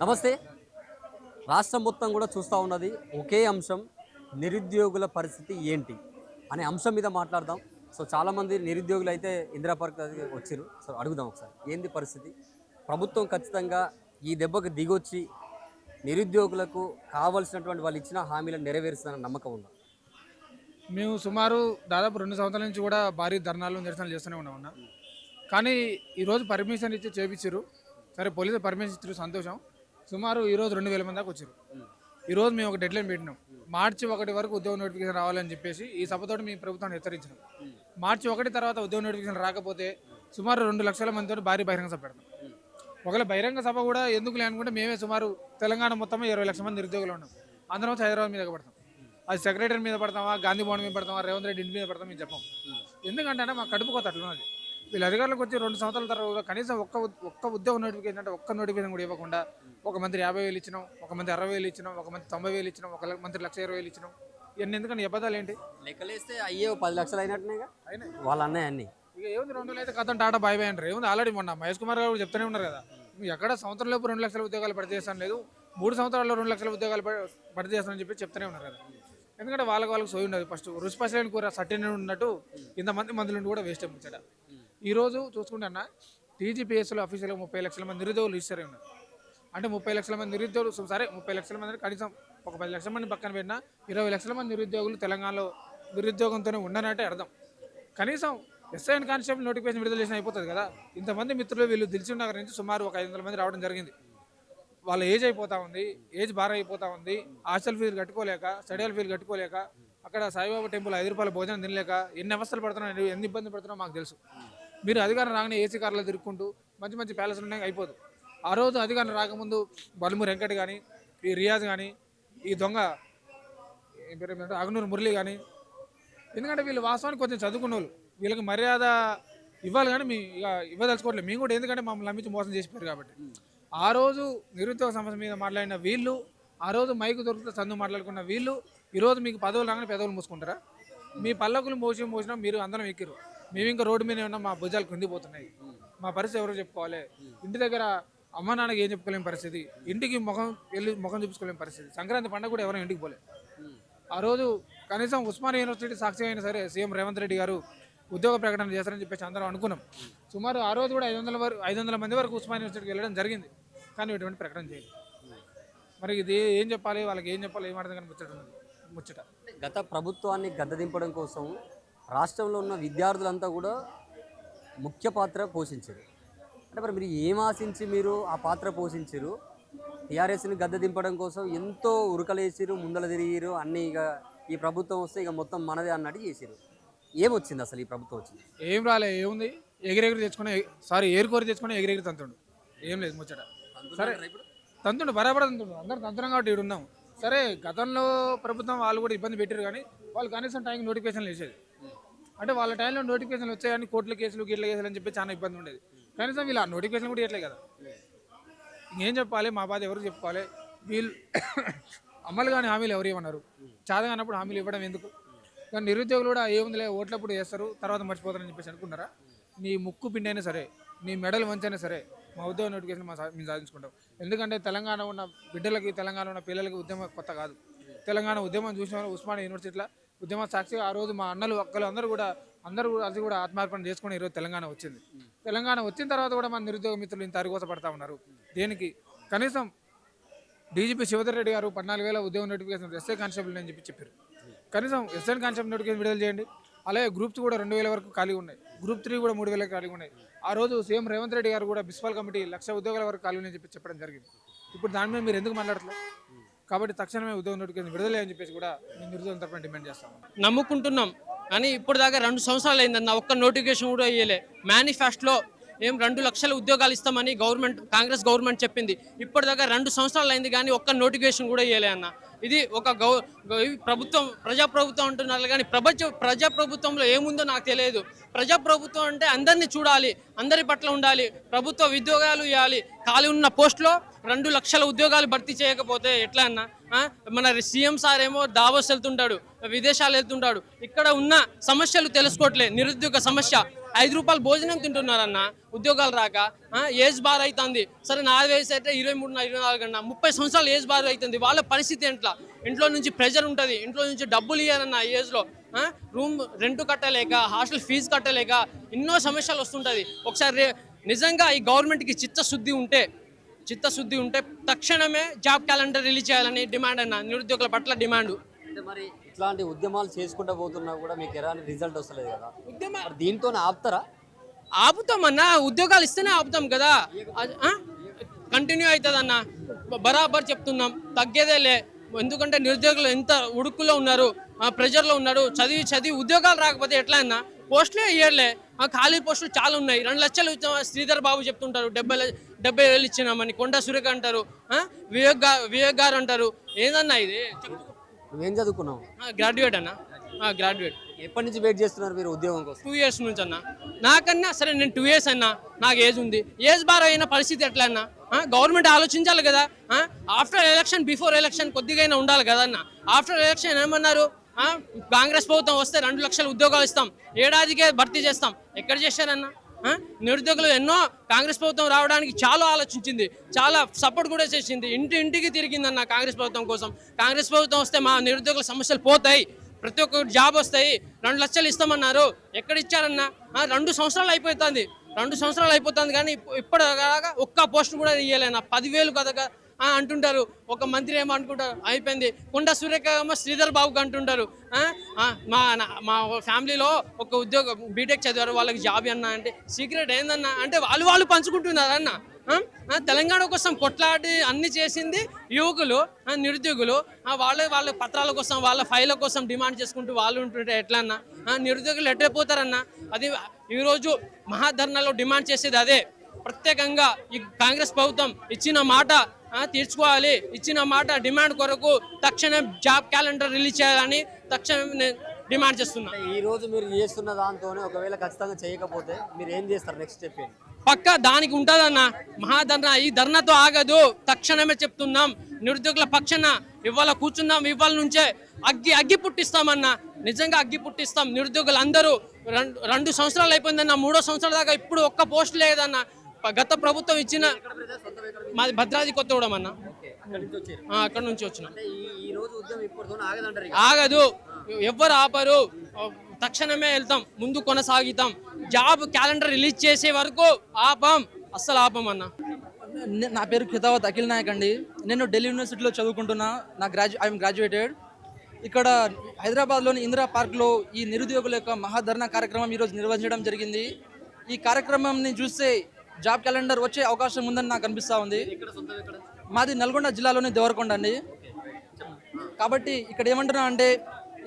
నమస్తే. రాష్ట్రం మొత్తం కూడా చూస్తూ ఉన్నది ఒకే అంశం నిరుద్యోగుల పరిస్థితి ఏంటి అనే అంశం మీద మాట్లాడదాం. సో చాలామంది నిరుద్యోగులు అయితే ఇందిరా పార్క్ వచ్చారు సో అడుగుదాం ఒకసారి ఏంది పరిస్థితి? ప్రభుత్వం ఖచ్చితంగా ఈ దెబ్బకు దిగొచ్చి నిరుద్యోగులకు కావలసినటువంటి వాళ్ళు ఇచ్చిన హామీలను నెరవేరుస్తుందన్న నమ్మకం ఉందా? మేము సుమారు దాదాపు రెండు సంవత్సరాల నుంచి కూడా భారీ ధర్నాలు నిరసనలు చేస్తూనే ఉన్నాం కానీ ఈరోజు పర్మిషన్ ఇచ్చి చేపించారు సరే పోలీసులు పర్మిషన్ ఇచ్చారు సంతోషం. సుమారు ఈరోజు రెండు వేల మంది దాకా వచ్చారు. ఈరోజు మేము ఒక డెడ్లైన్ పెట్టినాం. మార్చి ఒకటి వరకు ఉద్యోగ నోటిఫికేషన్ రావాలని చెప్పేసి ఈ సభతోటి మీ ప్రభుత్వాన్ని హెచ్చరించినాం మార్చి ఒకటి తర్వాత ఉద్యోగ నోటిఫికేషన్ రాకపోతే సుమారు రెండు లక్షల మందితో భారీ బహిరంగ సభ పెడతాం. ఒకవేళ బహిరంగ సభ కూడా ఎందుకు అనుకుంటే మేమే సుమారు తెలంగాణ మొత్తం ఇరవై లక్షల మంది నిరుద్యోగులు ఉన్నాం. అందరం హైదరాబాద్ మీద పడతాం. అది సెక్రటరీ మీద పడతామా గాంధీ భవన్ మీద పడతామా రేవంత్ రెడ్డి ఇంటి మీద పడతాం మేము చెప్పాం. ఎందుకంటే మా కడుపు కొత్త అట్లా ఉన్నది వీళ్ళు అధికారులకు వచ్చి రెండు సంవత్సరాల తర్వాత కనీసం ఒక్క ఒక్క ఉద్యోగ నోటిఫికేషన్ అంటే ఒక్క నోటిఫికేషన్ కూడా ఇవ్వకుండా ఒక మంత్రి యాభై వేలు ఇచ్చినాం ఒక మంత్రి అరవై వేలు ఇచ్చినాం ఒక మంత్రి తొంభై వేలు ఇచ్చినాం ఒక మంత్రి లక్ష ఇరవై వేలు ఇచ్చినాం. ఇవన్నీ ఎందుకంటే ఈ అబద్ధాలు ఏంటి? లెక్కలేస్తే అయ్యే పది లక్షలు అయినట్టునేగా? అయినా వాళ్ళ అన్నయ్య అన్ని. ఇక ఏముంది రెండు వేలు అయితే కథం టాటా బాయ్ బాయ్ అంటారు. ఏముంది ఆల్రెడీ మొన్న మహేష్ కుమార్ గారు చెప్తూనే ఉన్నారు కదా. ఎక్కడ సంవత్సరం లోపు రెండు లక్షల ఉద్యోగాలు పడితే చేస్తాను లేదు మూడు సంవత్సరాల్లో రెండు లక్షల ఉద్యోగాలు పడి- పడితే చేస్తానని చెప్పి చెప్తూనే ఉన్నారు కదా. ఎందుకంటే వాళ్ళకి వాళ్ళకి సోయి ఉండదు. ఫస్ట్ రుచిపసలేని కూర సట్టిన ఉన్నట్టు ఇంతమంది మందులు కూడా వేస్ట్ అయిపోతాడు ఈరోజు చూసుకుంటే అన్న టీజీపీఎస్లో ఆఫీసులో ముప్పై లక్షల మంది నిరుద్యోగులు ఇస్తారే అంటే ముప్పై లక్షల మంది నిరుద్యోగులు సరే ముప్పై లక్షల మంది కనీసం ఒక పది లక్షల మంది పక్కన పెట్టినా ఇరవై లక్షల మంది నిరుద్యోగులు తెలంగాణలో నిరుద్యోగంతోనే ఉండనంటే అర్థం. కనీసం ఎస్ఐ అండ్ కానిస్టేబుల్ నోటిఫికేషన్ విడుదల చేసిన అయిపోతుంది కదా. ఇంతమంది మిత్రులు వీళ్ళు దిల్చున్న నుంచి సుమారు ఒక ఐదు వందల మంది రావడం జరిగింది. వాళ్ళ ఏజ్ అయిపోతా ఉంది ఏజ్ భారం అయిపోతా ఉంది హాస్టల్ ఫీజు కట్టుకోలేక స్టడీల ఫీజు కట్టుకోలేక అక్కడ సాయిబాబా టెంపుల్ ఐదు రూపాయల భోజనం తినలేక ఎన్ని అవస్థలు పడుతున్నాయో ఎన్ని ఇబ్బంది పడుతున్నారో మాకు తెలుసు. మీరు అధికారం రాగానే ఏసీ కార్లో తిరుక్కుంటూ మంచి మంచి ప్యాలెస్లు ఉన్నాయి అయిపోదు. ఆ రోజు అధికారం రాకముందు బలుము వెంకట్ కానీ ఈ రియాజ్ కానీ ఈ దొంగ అగ్నూరు అగనూరు మురళి కానీ ఎందుకంటే వీళ్ళు వాస్తవానికి కొంచెం చదువుకున్న వాళ్ళు వీళ్ళకి మర్యాద ఇవ్వాలి కానీ మీ ఇక ఇవ్వదలుచుకోవట్లేదు. మేము కూడా ఎందుకంటే మమ్మల్ని నమ్మించి మోసం చేసిపోయారు కాబట్టి. ఆ రోజు నిరుద్యోగ సమస్య మీద మాట్లాడిన వీళ్ళు ఆ రోజు మైకు దొరికితే చందు మాట్లాడుకున్న వీళ్ళు ఈరోజు మీకు పదవులు రాగానే పెదవులు మూసుకుంటారా? మీ పల్లకులు మోసి మోసినా మీరు అందరం ఎక్కిరు మేము ఇంకా రోడ్డు మీద ఉన్నా మా భుజాలు కుందిపోతున్నాయి మా పరిస్థితి ఎవరు చెప్పుకోవాలి. ఇంటి దగ్గర అమ్మ నాన్నకి ఏం చెప్పుకోలేని పరిస్థితి. ఇంటికి ముఖం వెళ్ళి ముఖం చూపించుకోలేని పరిస్థితి. సంక్రాంతి పండుగ కూడా ఎవరైనా ఇంటికి పోలే. ఆ రోజు కనీసం ఉస్మానియా యూనివర్సిటీ సాక్షి అయినా సరే సీఎం రేవంత్ రెడ్డి గారు ఉద్యోగ ప్రకటన చేస్తారని చెప్పేసి అందరం అనుకున్నాం. సుమారు ఆ రోజు కూడా ఐదు వందల వరకు ఐదు వందల మంది వరకు ఉస్మానియా యూనివర్సిటీకి వెళ్ళడం జరిగింది. కానీ ఎటువంటి ప్రకటన చేయలేదు. మరి ఇది ఏం చెప్పాలి? వాళ్ళకి ఏం చెప్పాలి? ఏం అర్థం కానీ ముచ్చట ముచ్చట. గత ప్రభుత్వాన్ని గద్దదింపడం కోసం రాష్ట్రంలో ఉన్న విద్యార్థులంతా కూడా ముఖ్య పాత్ర పోషించారు. అంటే మరి మీరు ఏం ఆశించి మీరు ఆ పాత్ర పోషించారు? టీఆర్ఎస్ని గద్దదింపడం కోసం ఎంతో ఉరకలేసిరు ముందల తిరిగిరు అన్నీ ఇక ఈ ప్రభుత్వం వస్తే ఇక మొత్తం మనదే అన్నట్టు చేసిరు. ఏమొచ్చింది అసలు ఈ ప్రభుత్వం వచ్చింది? ఏం రాలే ఏముంది? ఎగిరెగిరి తెచ్చుకుని సారీ ఏరుకోరి తెచ్చుకుని ఎగిరెగిరి తంతుండు. ఏం లేదు ముచ్చట. సరే తంతుండు బరాబర్ తంతుండు. అందరం తంతున్నాం కాబట్టి ఇక్కడ ఉన్నాం సరే గతంలో ప్రభుత్వం వాళ్ళు కూడా ఇబ్బంది పెట్టారు కానీ వాళ్ళు కనీసం టైంకి నోటిఫికేషన్లు వేసేది. అంటే వాళ్ళ టైంలో నోటిఫికేషన్లు వచ్చాయని కోర్టుల కేసులు గీట్ల కేసులు అని చెప్పి చాలా ఇబ్బంది ఉండేది. కనీసం వీళ్ళు ఆ నోటిఫికేషన్ కూడా ఇవ్వట్లేదు కదా. ఇంకేం చెప్పాలి? మా బాధ ఎవరు చెప్పుకోవాలి? వీళ్ళు అమలు కానీ హామీలు ఎవరు ఇవ్వన్నారు చాద కానప్పుడు హామీలు ఇవ్వడం ఎందుకు? కానీ నిరుద్యోగులు కూడా ఏముందిలే ఓట్లప్పుడు వేస్తారు తర్వాత మర్చిపోతారని చెప్పేసి అనుకున్నారా నీ ముక్కు పిండి అయినా సరే నీ మెడల్ మంచైనా సరే మా ఉద్యోగ నోటిఫికేషన్ మా మేము సాధించుకుంటాం. ఎందుకంటే తెలంగాణ ఉన్న బిడ్డలకి తెలంగాణ ఉన్న పిల్లలకి ఉద్యమం కొత్త కాదు. తెలంగాణ ఉద్యమం చూసిన ఉస్మానియా యూనివర్సిటీలో ఉద్యమ సాక్షిగా ఆ రోజు మా అన్నలు ఒక్కలు అందరూ కూడా అందరూ అది కూడా ఆత్మార్పణ చేసుకుని ఈరోజు తెలంగాణ వచ్చింది. తెలంగాణ వచ్చిన తర్వాత కూడా మన నిరుద్యోగ మిత్రులు ఇంత అరిగోస పడతా ఉన్నారు. దేనికి? కనీసం డీజీపీ శివధర్ రెడ్డి గారు పద్నాలుగు వేల ఉద్యోగ నోటిఫికేషన్ ఎస్ఐ కానిస్టేబుల్ అని చెప్పి చెప్పారు. కనీసం ఎస్ఐ కానిస్టేబుల్ నోటిఫికేషన్ విడుదల చేయండి. అలాగే గ్రూప్స్ కూడా రెండు వేల వరకు ఖాళీ ఉన్నాయి. గ్రూప్ త్రీ కూడా మూడు వేలకు ఖాళీ ఉన్నాయి. ఆ రోజు సీఎం రేవంత్ రెడ్డి గారు కూడా బిస్వాల్ కమిటీ లక్ష ఉద్యోగాల వరకు ఖాళీ ఉన్నాయని చెప్పి చెప్పడం జరిగింది. ఇప్పుడు దాని మీద మీరు ఎందుకు మాట్లాడట్లేదు? కాబట్టి తక్షణమే ఉద్యోగ నోటిఫికేషన్ విడుదలే అని చెప్పేసి కూడా మేము నిరుద్యోగం తరఫున డిమాండ్ చేస్తాం నమ్ముకుంటున్నాం. కానీ ఇప్పుడు దాకా రెండు సంవత్సరాలు అయిందన్న ఒక్క నోటిఫికేషన్ కూడా ఇయ్యలే. మేనిఫెస్టోలో ఏం రెండు లక్షల ఉద్యోగాలు ఇస్తామని గవర్నమెంట్ కాంగ్రెస్ గవర్నమెంట్ చెప్పింది. ఇప్పటిదాకా రెండు సంవత్సరాలు అయింది కానీ ఒక్క నోటిఫికేషన్ కూడా ఇవ్వలే అన్న. ఇది ఒక గౌ ప్రభుత్వం ప్రజాప్రభుత్వం అంటున్నారు కానీ ప్రపంచ ప్రజాప్రభుత్వంలో ఏముందో నాకు తెలియదు. ప్రజాప్రభుత్వం అంటే అందరినీ చూడాలి అందరి పట్ల ఉండాలి ప్రభుత్వ ఉద్యోగాలు ఇవ్వాలి. ఖాళీ ఉన్న పోస్టులో రెండు లక్షల ఉద్యోగాలు భర్తీ చేయకపోతే ఎట్లా అన్న? మన సీఎం సార్ ఏమో దావోస్ వెళ్తుంటాడు విదేశాలు వెళ్తుంటాడు. ఇక్కడ ఉన్న సమస్యలు తెలుసుకోవట్లే నిరుద్యోగ సమస్య. ఐదు రూపాయలు భోజనం తింటున్నారన్న ఉద్యోగాలు రాక ఏజ్ బార్ అవుతుంది సరే నాలుగు వయసు అయితే ఇరవై మూడు ఇరవై నాలుగు అన్న ముప్పై సంవత్సరాలు ఏజ్ బార్ అవుతుంది వాళ్ళ పరిస్థితి ఎట్లా? ఇంట్లో నుంచి ప్రెజర్ ఉంటుంది. ఇంట్లో నుంచి డబ్బులు ఇవ్వాలన్న ఏజ్లో రూమ్ రెంట్ కట్టలేక హాస్టల్ ఫీజు కట్టలేక ఎన్నో సమస్యలు వస్తుంటుంది ఒకసారి నిజంగా ఈ గవర్నమెంట్కి చిత్తశుద్ధి ఉంటే చిత్తశుద్ధి ఉంటే తక్షణమే జాబ్ క్యాలెండర్ రిలీజ్ చేయాలని డిమాండ్ అన్న నిరుద్యోగుల పట్ల డిమాండ్. అంటే మరి ఇట్లాంటి ఉద్యమాలు చేసుకుంటూ పోతున్నా కూడా మీకు ఎలాంటి రిజల్ట్ వస్తలేదు కదా? ఉద్యమ దీంతో ఆపుతారా? ఆపుతామన్నా ఉద్యోగాలు ఇస్తేనే ఆపుతాం కదా. కంటిన్యూ అవుతుంది అన్న. బరాబర్ చెప్తున్నాం. తగ్గేదేలే ఎందుకంటే నిరుద్యోగులు ఎంత ఉడుకులో ఉన్నారు ప్రెజర్లో ఉన్నారు. చదివి చదివి ఉద్యోగాలు రాకపోతే ఎట్లా అన్న? పోస్టులే ఇయ్యర్లే ఆ ఖాళీ పోస్టులు చాలా ఉన్నాయి. రెండు లక్షలు శ్రీధర్ బాబు చెప్తుంటారు డెబ్బై డెబ్బై వేలు ఇచ్చినామని కొండ సురేఖ అంటారు వివేక్ గారు అంటారు. ఏందన్నా ఇది? నువ్వేం చదువుకున్నావు? గ్రాడ్యుయేట్ అన్న. గ్రాడ్యుయేట్ ఎప్పటి నుంచి వెయిట్ చేస్తున్నారు మీరు ఉద్యోగం కోసం? టూ ఇయర్స్ నుంచి అన్న. నాకన్నా సరే నేను టూ ఇయర్స్ అన్నా. నాకు ఏజ్ ఉంది. ఏజ్ బార్ అయిన పరిస్థితి ఎట్లా అన్న? గవర్నమెంట్ ఆలోచించాలి కదా. ఆఫ్టర్ ఎలక్షన్ బిఫోర్ ఎలక్షన్ కొద్దిగా అయినా ఉండాలి కదా అన్న. ఆఫ్టర్ ఎలక్షన్ ఏమన్నారు? కాంగ్రెస్ ప్రభుత్వం వస్తే రెండు లక్షల ఉద్యోగాలు ఇస్తాం. ఏడాదికే భర్తీ చేస్తాం. ఎక్కడ చేశారన్న? నిరుద్యోగులు ఎన్నో కాంగ్రెస్ ప్రభుత్వం రావడానికి చాలా ఆలోచించింది చాలా సపోర్ట్ కూడా చేసింది. ఇంటి ఇంటికి తిరిగిందన్న కాంగ్రెస్ ప్రభుత్వం కోసం. కాంగ్రెస్ ప్రభుత్వం వస్తే మా నిరుద్యోగుల సమస్యలు పోతాయి. ప్రతి ఒక్క జాబ్ వస్తాయి. రెండు లక్షలు ఇస్తామన్నారు. ఎక్కడ ఇచ్చారన్నా రెండు సంవత్సరాలు అయిపోతుంది. రెండు సంవత్సరాలు అయిపోతుంది కానీ ఇప్పు- ఇప్పటిదాకా ఒక్క పోస్ట్ కూడా ఇవ్వలేనా పదివేలు కదా అంటుంటారు. ఒక మంత్రి ఏమో అనుకుంటారు అయిపోయింది. కొండ సురేఖ శ్రీధర్ బాబుకి అంటుంటారు. మా నా- మా ఫ్యామిలీలో ఒక ఉద్యోగం బీటెక్ చదివారు వాళ్ళకి జాబ్ అన్న అంటే సీక్రెట్ ఏందన్నా? అంటే వాళ్ళు వాళ్ళు పంచుకుంటున్నారు అన్న. తెలంగాణ కోసం కొట్లాడి అన్ని చేసింది యువకులు నిరుద్యోగులు. వాళ్ళే వాళ్ళ పత్రాల కోసం వాళ్ళ ఫైళ్ళ కోసం డిమాండ్ చేసుకుంటూ వాళ్ళు ఉంటుంటే ఎట్లా అన్న? నిరుద్యోగులు ఎట్లయిపోతారన్న అది ఈరోజు మహాధర్నాలో డిమాండ్ చేసేది అదే. ప్రత్యేకంగా ఈ కాంగ్రెస్ ప్రభుత్వం ఇచ్చిన మాట తీర్చుకోవాలి. ఇచ్చిన మాట డిమాండ్ కొరకు తక్షణం జాబ్ క్యాలెండర్ రిలీజ్ చేయాలని తక్షణం డిమాండ్ చేస్తున్నా. ఈ రోజు మీరు చేస్తున్న దాంతోనే ఒకవేళ ఖచ్చితంగా చేయకపోతే మీరు ఏం చేస్తారు నెక్స్ట్ స్టెప్ ఏంటి? పక్క దానికి ఉంటుందన్న. మహాధర్నా ఈ ధర్నాతో ఆగదు. తక్షణమే చెప్తున్నాం. నిరుద్యోగుల పక్షాన ఇవాళ కూర్చున్నాం. ఇవాళ నుంచే అగ్గి అగ్గి పుట్టిస్తామన్న. నిజంగా అగ్గి పుట్టిస్తాం. నిరుద్యోగులు అందరూ రెండు రెండు సంవత్సరాలు అయిపోయిందన్న. మూడో సంవత్సరాల దాకా ఇప్పుడు ఒక్క పోస్ట్ లేదన్న. గత ప్రభుత్వం ఇచ్చిన మాది భద్రాద్రి కొత్తగూడెం అన్న. అక్కడి నుంచి వచ్చారు ఆ, అక్కడ నుంచి వచ్చిన. అంటే ఈ ఈ రోజు ఉద్యమం ఇప్పటితో ఆగదంటారు ఇక. ఆగదు. ఎవ్వరు ఆపరు. తక్షణమే వెళ్తాం. ముందు కొనసాగితాం జాబ్ క్యాలెండర్ రిలీజ్ చేసే వరకు ఆపం. అస్సలు ఆపం అన్న. నే- పేరు ఖితావత్ అఖిల్ నాయక్ అండి. నేను ఢిల్లీ యూనివర్సిటీలో చదువుకుంటున్నా. నా గ్రాడ్యు ఐఎమ్ గ్రాడ్యుయేటెడ్. ఇక్కడ హైదరాబాద్లోని ఇందిరా పార్క్లో ఈ నిరుద్యోగుల యొక్క మహాధరణ కార్యక్రమం ఈరోజు నిర్వహించడం జరిగింది. ఈ కార్యక్రమంని చూస్తే జాబ్ క్యాలెండర్ వచ్చే అవకాశం ఉందని నాకు అనిపిస్తూ ఉంది. మాది నల్గొండ జిల్లాలోని దేవరకొండ అండి. కాబట్టి ఇక్కడ ఏమంటున్నా అంటే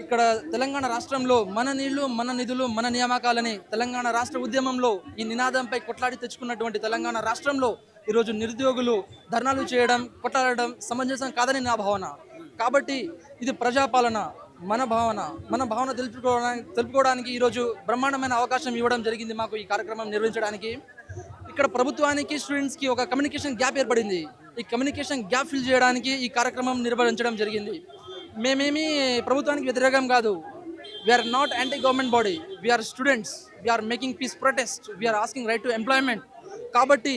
ఇక్కడ తెలంగాణ రాష్ట్రంలో మన నీళ్ళు మన నిధులు మన నియామకాలని తెలంగాణ రాష్ట్ర ఉద్యమంలో ఈ నినాదంపై కొట్లాడి తెచ్చుకున్నటువంటి తెలంగాణ రాష్ట్రంలో ఈరోజు నిరుద్యోగులు ధర్నాలు చేయడం కొట్లాడడం సమంజసం కాదని నా భావన. కాబట్టి ఇది ప్రజాపాలన మన భావన మన భావన తెలుపుకోవడానికి తెలుపుకోవడానికి ఈరోజు బ్రహ్మాండమైన అవకాశం ఇవ్వడం జరిగింది మాకు ఈ కార్యక్రమం నిర్వహించడానికి. ఇక్కడ ప్రభుత్వానికి స్టూడెంట్స్కి ఒక కమ్యూనికేషన్ గ్యాప్ ఏర్పడింది. ఈ కమ్యూనికేషన్ గ్యాప్ ఫిల్ చేయడానికి ఈ కార్యక్రమం నిర్వహించడం జరిగింది. మేమేమి ప్రభుత్వానికి వ్యతిరేకం కాదు. We're not anti government body we're students we're making peace protest we're asking right to employment కాబట్టి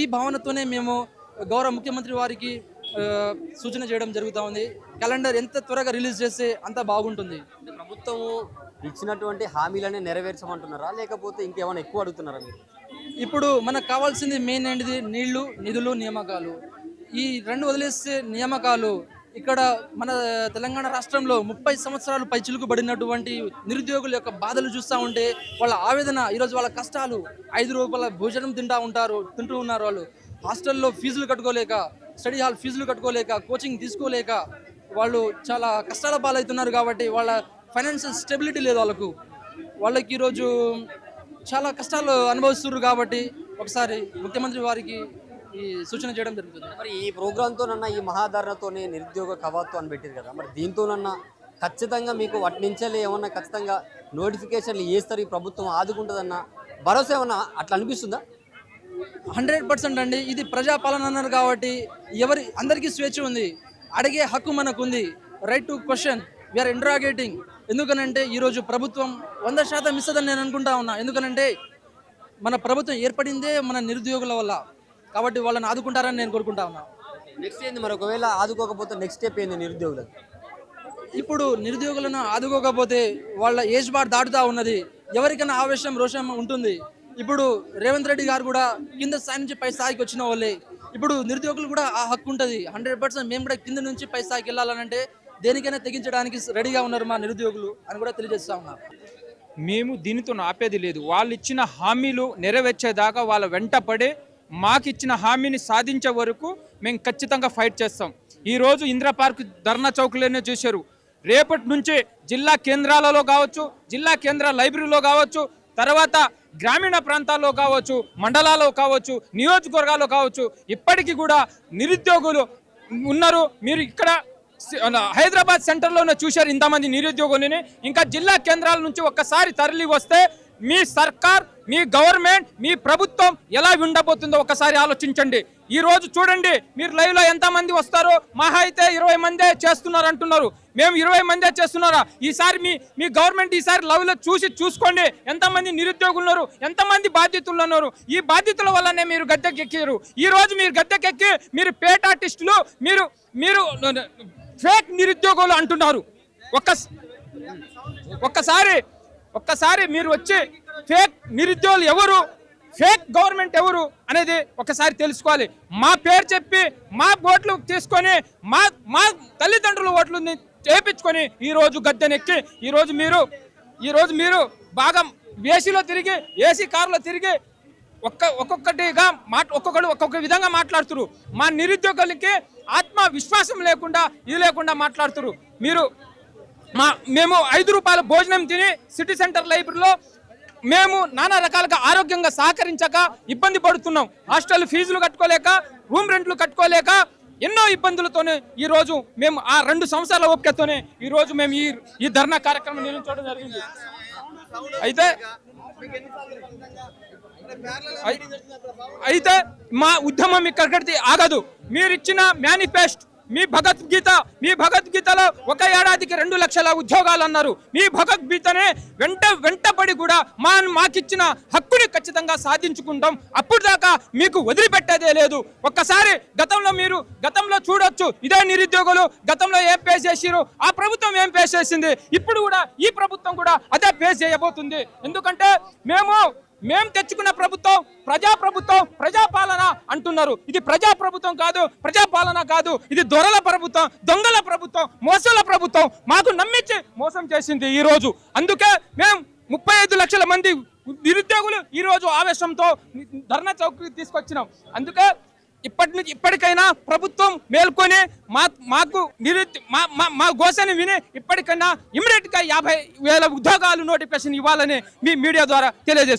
ఈ భావనతోనే మేము గౌరవ ముఖ్యమంత్రి వారికి సూచన చేయడం జరుగుతూ ఉంది. క్యాలెండర్ ఎంత త్వరగా రిలీజ్ చేస్తే అంత బాగుంటుంది. ప్రభుత్వము ప్రభుత్వం ఇచ్చినటువంటి హామీలనే నెరవేర్చమంటున్నారా? లేకపోతే ఇంకేమైనా ఎక్కువ అడుగుతున్నారా మీరు? ఇప్పుడు మనకు కావాల్సింది మెయిన్ ఏంటిది? నీళ్ళు నిధులు నియామకాలు. ఈ రెండు వదిలేస్తే నియామకాలు ఇక్కడ మన తెలంగాణ రాష్ట్రంలో ముప్పై సంవత్సరాలు పైచిలుకు పడినటువంటి నిరుద్యోగుల యొక్క బాధలు చూస్తూ ఉంటే వాళ్ళ ఆవేదన ఈరోజు వాళ్ళ కష్టాలు ఐదు రూపాయల భోజనం తింటా ఉంటారు తింటూ ఉన్నారు వాళ్ళు. హాస్టల్లో ఫీజులు కట్టుకోలేక స్టడీ హాల్ ఫీజులు కట్టుకోలేక కోచింగ్ తీసుకోలేక వాళ్ళు చాలా కష్టాల పాలవుతున్నారు కాబట్టి వాళ్ళ ఫైనాన్షియల్ స్టెబిలిటీ లేదు వాళ్ళకు. వాళ్ళకి ఈరోజు చాలా కష్టాలు అనుభవిస్తున్నారు కాబట్టి ఒకసారి ముఖ్యమంత్రి వారికి ఈ సూచన చేయడం జరుగుతుంది. మరి ఈ ప్రోగ్రామ్తోనన్నా ఈ మహాధారణతోనే నిరుద్యోగ కవాతు అని పెట్టారు కదా. మరి దీంతోనన్నా ఖచ్చితంగా మీకు వాటి నుంచే ఏమన్నా ఖచ్చితంగా నోటిఫికేషన్లు చేస్తారు ఈ ప్రభుత్వం ఆదుకుంటుందన్న భరోసా ఏమన్నా అట్లా అనిపిస్తుందా? హండ్రెడ్ పర్సెంట్ అండి. ఇది ప్రజాపాలన అన్నారు కాబట్టి ఎవరి అందరికీ స్వేచ్ఛ ఉంది. అడిగే హక్కు మనకు ఉంది right to question we're interrogating ఎందుకనంటే ఈరోజు ప్రభుత్వం వంద శాతం ఇస్తుందని నేను అనుకుంటా ఉన్నా. ఎందుకనంటే మన ప్రభుత్వం ఏర్పడిందే మన నిరుద్యోగుల వల్ల. కాబట్టి వాళ్ళని ఆదుకుంటారని నేను కోరుకుంటా ఉన్నా. నెక్స్ట్ ఏంది మరి? ఒకవేళ ఆదుకోకపోతే నెక్స్ట్ స్టెప్ ఏంది నిరుద్యోగులకు? ఇప్పుడు నిరుద్యోగులను ఆదుకోకపోతే వాళ్ళ ఏజ్ బార్ దాటుతా ఉన్నది. ఎవరికైనా ఆవేశం రోషం ఉంటుంది. ఇప్పుడు రేవంత్ రెడ్డి గారు కూడా కింద స్థాయి నుంచి పై స్థాయికి వచ్చిన వాళ్ళే. ఇప్పుడు నిరుద్యోగులు కూడా ఆ హక్కు ఉంటుంది. హండ్రెడ్ పర్సెంట్ మేము కూడా కింద నుంచి పై స్థాయికి వెళ్ళాలనంటే దేనికైనా తెగించడానికి రెడీగా ఉన్నారు మా నిరుద్యోగులు అని కూడా తెలియజేస్తా ఉన్నారు మేము దీనితో ఆపేది లేదు. వాళ్ళు ఇచ్చిన హామీలు నెరవేర్చేదాకా వాళ్ళ వెంట పడే మాకు ఇచ్చిన హామీని సాధించే వరకు మేము ఖచ్చితంగా ఫైట్ చేస్తాం. ఈరోజు ఇందిరా పార్క్ ధర్నా చౌక్లోనే చూశారు. రేపటి నుంచి జిల్లా కేంద్రాలలో కావచ్చు జిల్లా కేంద్ర లైబ్రరీలో కావచ్చు తర్వాత గ్రామీణ ప్రాంతాల్లో కావచ్చు మండలాల్లో కావచ్చు నియోజకవర్గాల్లో కావచ్చు ఇప్పటికీ కూడా నిరుద్యోగులు ఉన్నారు. మీరు ఇక్కడ హైదరాబాద్ సెంటర్లోనే చూశారు ఇంతమంది నిరుద్యోగులని. ఇంకా జిల్లా కేంద్రాల నుంచి ఒక్కసారి తరలి వస్తే మీ సర్కార్ మీ గవర్నమెంట్ మీ ప్రభుత్వం ఎలా ఉండబోతుందో ఒకసారి ఆలోచించండి. ఈ రోజు చూడండి మీరు లైవ్లో ఎంత మంది వస్తారో మహా అయితే ఇరవై మందే చేస్తున్నారు అంటున్నారు. మేము ఇరవై మందే చేస్తున్నారా? ఈసారి మీ మీ గవర్నమెంట్ ఈసారి లవ్లో చూసి చూసుకోండి ఎంతమంది నిరుద్యోగులు ఉన్నారు ఎంతమంది బాధ్యతలు ఉన్నారు ఈ బాధ్యతల వల్లనే మీరు గద్దెకెక్కారు. ఈ రోజు మీరు గద్దెకెక్కి మీరు పేట ఆర్టిస్టులు మీరు మీరు ఫేక్ నిరుద్యోగులు అంటున్నారు. ఒక్క ఒక్కసారి ఒక్కసారి మీరు వచ్చి ఫేక్ నిరుద్యోగులు ఎవరు ఫేక్ గవర్నమెంట్ ఎవరు అనేది ఒకసారి తెలుసుకోవాలి. మా పేరు చెప్పి మా ఓట్లు తీసుకొని మా మా తల్లిదండ్రుల ఓట్లు చేపించుకొని ఈరోజు గద్దెనెక్కి ఈరోజు మీరు ఈరోజు మీరు బాగా ఏసీలో తిరిగి ఏసీ కారులో తిరిగి ఒక్క ఒక్కొక్కటిగా మాట ఒక్కొక్కడు ఒక్కొక్క విధంగా మాట్లాడుతున్నారు మా నిరుద్యోగులకి మా విశ్వాసం లేకుండా ఇది లేకుండా మాట్లాడుతున్నారు మీరు మా మేము ఐదు రూపాయల భోజనం తిని సిటీ సెంటర్ లైబ్రరీలో మేము నానా రకాలుగా ఆరోగ్యంగా సహకరించక ఇబ్బంది పడుతున్నాం. హాస్టల్ ఫీజులు కట్టుకోలేక రూమ్ రెంట్లు కట్టుకోలేక ఎన్నో ఇబ్బందులతోనే ఈ రోజు మేము ఆ రెండు సంవత్సరాల ఓపికతోనే ఈరోజు మేము ఈ ఈ ధర్నా కార్యక్రమం నిర్వహించడం జరిగింది. అయితే అయితే మా ఉద్యమం ఇక్కడికి ఆగదు. మీరు ఇచ్చిన మేనిఫెస్ట్ మీ భగవద్గీత మీ భగవద్గీతలో ఒక ఏడాదికి రెండు లక్షల ఉద్యోగాలు అన్నారు. మీ భగవద్గీతనే వెంట వెంటబడి కూడా మా మాకిచ్చిన హక్కుని ఖచ్చితంగా సాధించుకుంటాం. అప్పుడు దాకా మీకు వదిలిపెట్టేదే లేదు. ఒక్కసారి గతంలో మీరు గతంలో చూడొచ్చు. ఇదే నిరుద్యోగులు గతంలో ఏం పే చేసిరు ఆ ప్రభుత్వం ఏం పే చేసింది? ఇప్పుడు కూడా ఈ ప్రభుత్వం కూడా అదే పే చేయబోతుంది. ఎందుకంటే మేము మేము తెచ్చుకున్న ప్రభుత్వం ప్రజా ప్రభుత్వం ప్రజాపాలన అంటున్నారు. ఇది ప్రజా ప్రభుత్వం కాదు ప్రజాపాలన కాదు. ఇది దొరల ప్రభుత్వం దొంగల ప్రభుత్వం మోసాల ప్రభుత్వం. మాకు నమ్మించి మోసం చేసింది ఈ రోజు. అందుకే మేము ముప్పై ఐదు లక్షల మంది నిరుద్యోగులు ఈ రోజు ఆవేశంతో ధర్నా చౌక్ తీసుకొచ్చినాం. అందుకే ఇప్పటి నుంచి ఇప్పటికైనా ప్రభుత్వం మేల్కొని మా మాకు నిరుద్య మా మా మా గోసని విని ఇప్పటికైనా ఇమీడియట్గా యాభై వేల ఉద్యోగాలు నోటిఫికేషన్ ఇవ్వాలని మీ మీడియా ద్వారా తెలియజేస్తుంది